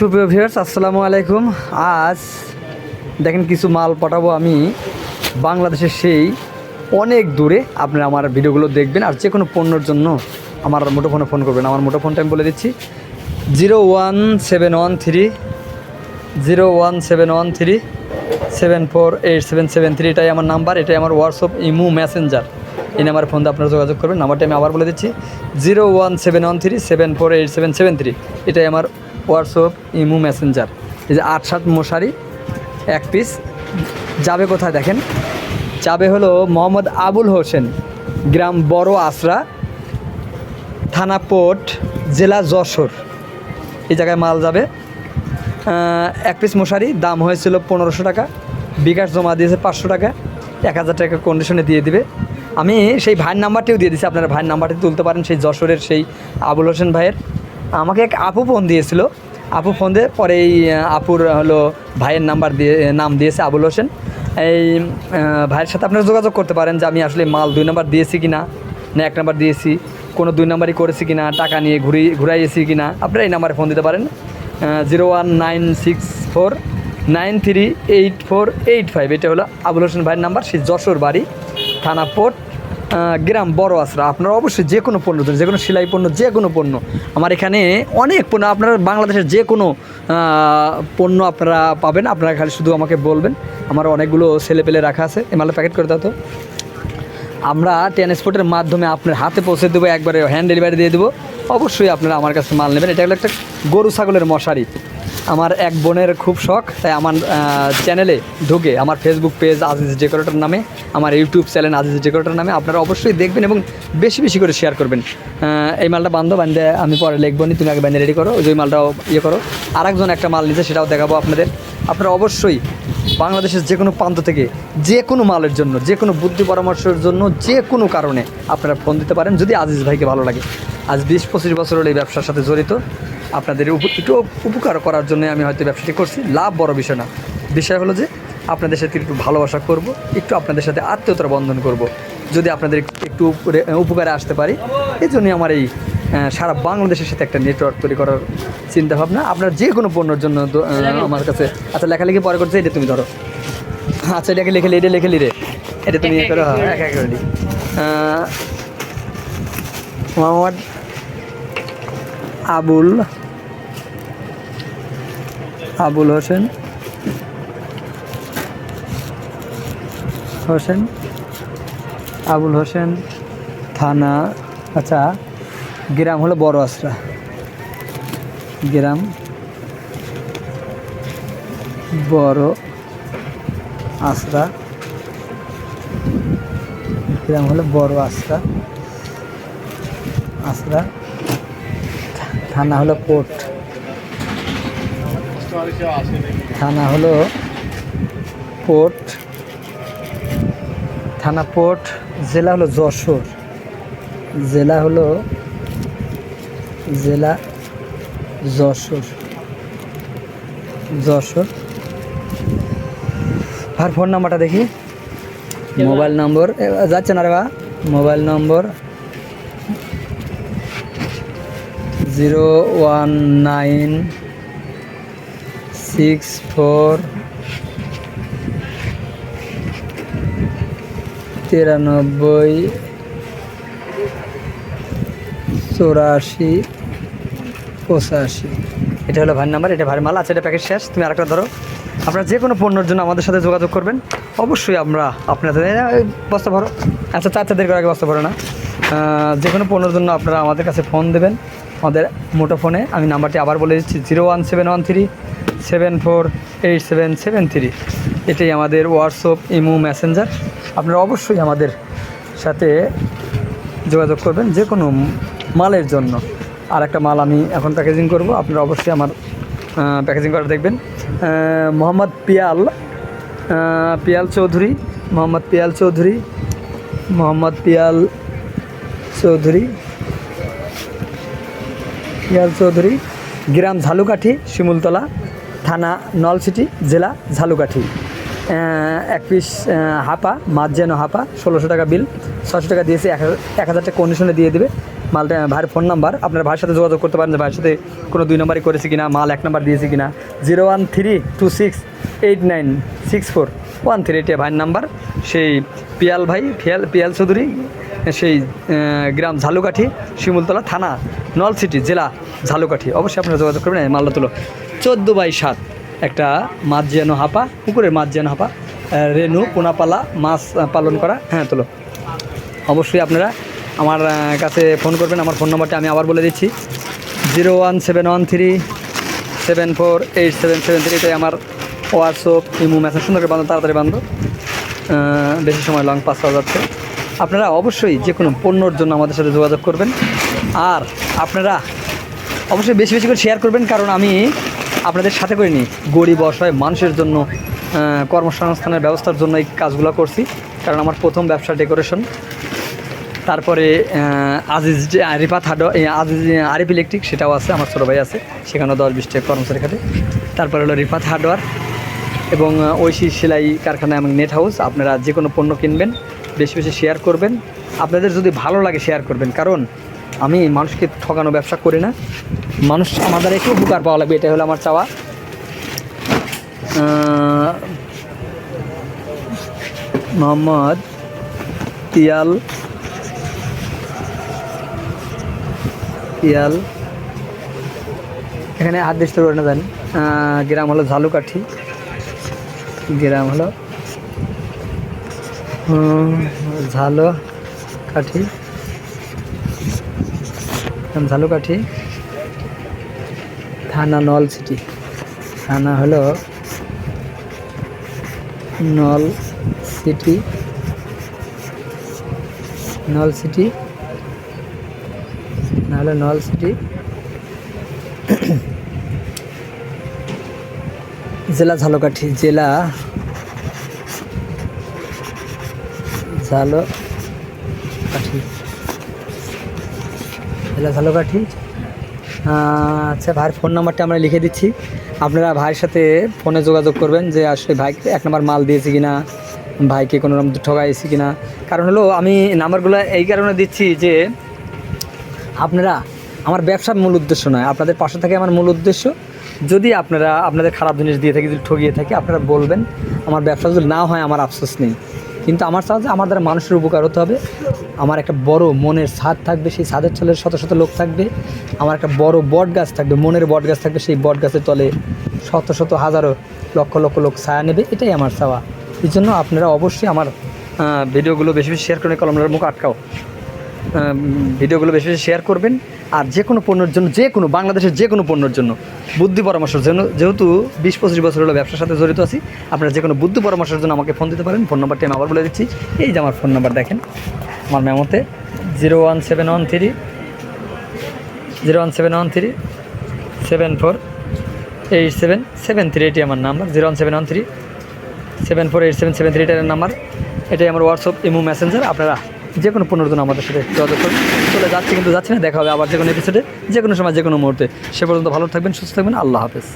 সুপ্রিয় ভিউয়ার্স, আসসালামু আলাইকুম। আজ দেখেন কিছু মাল পাঠাবো আমি। বাংলাদেশের সেই অনেক দূরে আপনারা আমার ভিডিওগুলো দেখবেন, আর যে কোনো পণ্যর জন্য আমার মুঠোফোনে ফোন করবেন। আমার মুঠোফোনটা আমি বলে দিচ্ছি। Zero one seven one three, zero one seven one three, seven four eight seven seven three এটাই আমার নাম্বার, এটাই আমার হোয়াটসঅ্যাপ, ইমু, মেসেঞ্জার। এই নাম্বারে ফোন দিয়ে আপনারা যোগাযোগ করবেন। নাম্বারটা আমি আবার বলে দিচ্ছি। Zero one seven one three, seven four eight seven seven three, এটাই আমার হোয়াটসঅ্যাপ, ইমু, মেসেঞ্জার। এই যে আট, সাত মশারি, এক পিস। যাবে কোথায় দেখেন? যাবে হলো মোহাম্মদ আবুল হোসেন, গ্রাম বড় আসরা থানা পোর্ট, জেলা যশোর। এই জায়গায় মাল যাবে। এক পিস মশারি, দাম হয়েছিল পনেরোশো টাকা। বিকাশ জমা দিয়েছে পাঁচশো টাকা। এক হাজার টাকা কন্ডিশনে দিয়ে দিবে। আমি সেই ভাইয়ের নাম্বারটিও দিয়ে দিচ্ছি আপনারা ভাইয়ের নাম্বারটি তুলতে পারেন। সেই যশোরের, সেই আবুল হোসেন ভাইয়ের। আমাকে এক আপু ফোন দিয়েছিল। আপু ফোন দিয়ে পরে এই আপুর হলো ভাইয়ের নাম্বার দিয়ে নাম দিয়েছে আবুল হোসেন। এই ভাইয়ের সাথে আপনারা যোগাযোগ করতে পারেন যে আমি আসলে মাল দুই নাম্বার দিয়েছি কি না না এক নাম্বার দিয়েছি, কোনো দুই নাম্বারই করেছি কি না টাকা নিয়ে ঘুরি, ঘুরাইয়েছি কি না আপনারা এই নাম্বারে ফোন দিতে পারেন। Zero one nine six four nine three eight four eight five এটা হলো আবুল হোসেন ভাইয়ের নাম্বার সেই যশোর বাড়ি, থানা পোর্ট গ্রাম বড় আশ্রা। আপনারা অবশ্যই যে কোনো পণ্য যে কোনো সেলাই পণ্য, যে কোনো পণ্য। আমার এখানে অনেক পণ্য, আপনারা বাংলাদেশের যে কোনো পণ্য আপনারা পাবেন। আপনারা খালি শুধু আমাকে বলবেন। আমার অনেকগুলো ছেলে পেলে রাখা আছে। এমালে প্যাকেট করে দাও তো। আমরা ট্রান্সপোর্টের মাধ্যমে আপনার হাতে পৌঁছে দেবো, একবারে হ্যান্ড ডেলিভারি দিয়ে দেবো। অবশ্যই আপনারা আমার কাছে মাল নেবেন। এটা হলো একটা গরু ছাগলের মশারি। আমার এক বোনের খুব শখ, তাই আমার চ্যানেলে ঢুকে, আমার ফেসবুক পেজ আজিজ ডেকোরেটর নামে, আমার ইউটিউব চ্যানেল আজিজ ডেকোরেটর নামে আপনারা অবশ্যই দেখবেন এবং বেশি বেশি করে শেয়ার করবেন। এই মালটা বান্ধব বান্ধে আমি পরে লিখব নি, তুমি আগে বান্ধে রেডি করো, ওই মালটাও ইয়ে করো। আরেকজন একটা মাল নিচ্ছে সেটাও দেখাবো আপনাদের। আপনারা অবশ্যই বাংলাদেশের যে কোনো প্রান্ত থেকে যে কোনো মালের জন্য, যে কোনো বুদ্ধি পরামর্শের জন্য যে কোনো কারণে আপনারা ফোন দিতে পারেন যদি আজিজ ভাইকে ভালো লাগে। আজ বিশ পঁচিশ বছর হলো এই ব্যবসার সাথে জড়িত। আপনাদের একটু উপকার করার জন্য আমি হয়তো ব্যবসাটি করছি। লাভ বড় বিষয় না। বিষয় হলো যে আপনাদের সাথে একটু ভালোবাসা করব, একটু আপনাদের সাথে আত্মীয়তার বন্ধন করব। যদি আপনাদের একটু উপকারে আসতে পারি এই জন্যই আমার এই সারা বাংলাদেশের সাথে একটা নেটওয়ার্ক তৈরি করার চিন্তা ভাবনা আপনার যে কোনো পণ্যের জন্য আমার কাছে আচ্ছা লেখালেখি পরে করছে এটা তুমি ধরো। আচ্ছা এটাকে লিখে এটা লিখে রে। এটা তুমি ইয়ে করো একা। করে মোহাম্মদ আবুল আবুল হোসেন। হোসেন। আবুল হোসেন থানা আচ্ছা। গ্রাম হলো বড় আশ্রা। গ্রাম বড় আশ্রা। গ্রাম হলো বড় আশ্রা। আশ্রা থানা হলো পোর্ট থানা হলো পোর্ট থানা পোর্ট জেলা হলো যশোর। জেলা হলো জেলা যশোর। যশোর। আর ফোন নাম্বারটা দেখি। Mobile number. যাচ্ছে না রে বা mobile number zero one nine six four তিরানব্বই চৌরাশি পঁচাশি। এটা হলো ভাইয়ের নাম্বার এটা ভাইয়ের মাল আছে এটা প্যাকেট শেষ। তুমি আরেকটা ধরো। আপনারা যে কোনো পণ্যের জন্য আমাদের সাথে যোগাযোগ করবেন। অবশ্যই আমরা আপনাদের বস্তা ভরো। আচ্ছা চার চারদের আগে বস্তা ভরো না। যে কোনো পণ্যের জন্য আপনারা আমাদের কাছে ফোন দেবেন। আমাদের মোটো ফোনে আমি নাম্বারটি আবার বলে দিচ্ছি zero one seven one three seven four eight seven seven three এটাই আমাদের হোয়াটসঅ্যাপ ইমো মেসেঞ্জার আপনারা অবশ্যই আমাদের সাথে যোগাযোগ করবেন যে কোনো মালের জন্য। আর একটা মাল আমি এখন প্যাকেজিং করব। আপনারা অবশ্যই আমার প্যাকেজিং করা দেখবেন। মোহাম্মদ পিয়াল পিয়াল চৌধুরী, মোহাম্মদ পিয়াল চৌধুরী, মোহাম্মদ পিয়াল চৌধুরী পিয়াল চৌধুরী, গ্রাম ঝালুকাঠি, শিমুলতলা, থানা নলসিটি, জেলা ঝালুকাঠি। এক পিস হাপা, মাছ যেন হাপা, ষোলোশো টাকা বিল ছশো টাকা দিয়েছে, এক হাজার টাকা কন্ডিশনে দিয়ে দেবে। মালটা, ভাইয়ের ফোন নাম্বার আপনার ভাইয়ের সাথে যোগাযোগ করতে পারেন যে ভাইয়ের সাথে কোনো দুই নম্বরই করেছি কিনা, মাল এক নাম্বার দিয়েছি কিনা। Zero one three two six eight nine six four. One three এটা ভাইয়ের নাম্বার সেই পিয়াল ভাই, পিয়াল পিয়াল চৌধুরী, সেই গ্রাম ঝালুকাঠি, শিমুলতলা থানা নলসিটি জেলা ঝালুকাঠি। অবশ্যই আপনারা যোগাযোগ করবেন মালটা তুলো। চোদ্দ বাই সাত, একটা মাছ জিয়ানো হাপা, পুকুরের মাছ জিয়ানো হাপা রেনু, পোনাপালা, মাছ পালন করা হ্যাঁ তুলো। অবশ্যই আপনারা আমার কাছে ফোন করবেন, আমার ফোন নম্বরটা আমি আবার বলে দিচ্ছি। Zero one seven one three seven four eight seven seven three এটাই আমার হোয়াটসঅ্যাপ, ইমো, মেসেজ। সুন্দর বান্ধব তাড়াতাড়ি বান্ধব বেশি সময় লং পাস করা যাচ্ছে। আপনারা অবশ্যই যে কোনো পণ্যর জন্য আমাদের সাথে যোগাযোগ করবেন। আর আপনারা অবশ্যই বেশি বেশি করে শেয়ার করবেন, কারণ আমি আপনাদের সাথে করে নিই। গরিব অসহায় মানুষের জন্য কর্মসংস্থানের ব্যবস্থার জন্য এই কাজগুলো করছি। কারণ আমার প্রথম ব্যবসা ডেকোরেশন তারপরে আজিজ যে রিফাত হাডো আজিজ, আরিফ ইলেকট্রিক, সেটাও আছে, আমার ছোটো ভাই আছে, সেখানেও দশ বিশটা কর্মচারী খাতে তারপরে হলো রিফাত হার্ডওয়ার এবং ঐশী সেলাই কারখানা এবং নেট হাউস, আপনারা যে কোনো পণ্য কিনবেন, বেশি বেশি শেয়ার করবেন। আপনাদের যদি ভালো লাগে শেয়ার করবেন, কারণ আমি মানুষকে ঠকানো ব্যবসা করি না। মানুষ আমাদের একটু উপকার পাওয়া লাগবে, এটাই হলো আমার চাওয়া। মোহাম্মদ পিয়াল পিয়াল এখানে হাত তো না জানি। গ্রাম হলো ঝালুকাঠি। গ্রাম হলো ঝালো কাঠি গ্রাম ঝালুকাঠি। থানা নল সিটি। থানা হলো নল সিটি। নল সিটি। নাহলে নল সিটি। জেলা ঝালকাঠি জেলা ঝালকাঠি। জেলা ঝালকাঠি। আচ্ছা ভাইয়ের ফোন নাম্বারটা আমরা লিখে দিচ্ছি। আপনারা ভাইয়ের সাথে ফোনে যোগাযোগ করবেন যে, আসলে ভাইকে এক নম্বর মাল দিয়েছি কিনা ভাইকে কোনো রকম ঠগাইছি কিনা। কারণ হলো, আমি নাম্বারগুলো এই কারণে দিচ্ছি যে আপনারা আমার ব্যবসার মূল উদ্দেশ্য নয়, আপনাদের পাশে থাকে আমার মূল উদ্দেশ্য। যদি আপনারা আপনাদের খারাপ জিনিস দিয়ে থাকি, যদি ঠগিয়ে থাকি, আপনারা বলবেন, আমার ব্যবসা যদি না হয়, আমার আফসোস নেই। কিন্তু আমার চাওয়া যে আমার দ্বারা মানুষের উপকার হতে হবে। আমার একটা বড় মনের ছাদ থাকবে, সেই ছাদের তলে শত শত লোক থাকবে। আমার একটা বড় বট গাছ থাকবে, মনের বট গাছ থাকবে, সেই বট গাছের তলে শত শত হাজারো লক্ষ লক্ষ লোক ছায়া নেবে, এটাই আমার চাওয়া। এই জন্য আপনারা অবশ্যই আমার ভিডিওগুলো বেশি বেশি শেয়ার করে কলমের মুখ আটকাও। ভিডিওগুলো বেশি বেশি শেয়ার করবেন। আর যে কোনো পণ্যের জন্য, যে কোনো বাংলাদেশের যে কোনো পণ্যের জন্য, বুদ্ধি পরামর্শের জন্য যেহেতু বিশ পঁচিশ বছর হলো ব্যবসার সাথে জড়িত আছি, আপনারা যে কোনো বুদ্ধি পরামর্শের জন্য আমাকে ফোন দিতে পারেন। ফোন নাম্বারটি আমি আবার বলে দিচ্ছি। এই যে আমার ফোন নাম্বার দেখেন, আমার মেমোতে zero one seven one three, zero one seven one three, seven four eight seven seven three এটি আমার number, zero one seven one three, seven four eight seven seven three এটার নাম্বার। এটাই আমার WhatsApp imo Messenger আপনারা যে কোনো পনেরো দিন আমাদের সাথে যোগাযোগ চলে যাচ্ছে কিন্তু যাচ্ছে না, দেখা হবে আবার যে কোনো এপিসোডে যে কোনো সময় যে কোনো মুহূর্তে। সে পর্যন্ত ভালো থাকবেন, সুস্থ থাকবেন, আল্লাহ হাফেজ।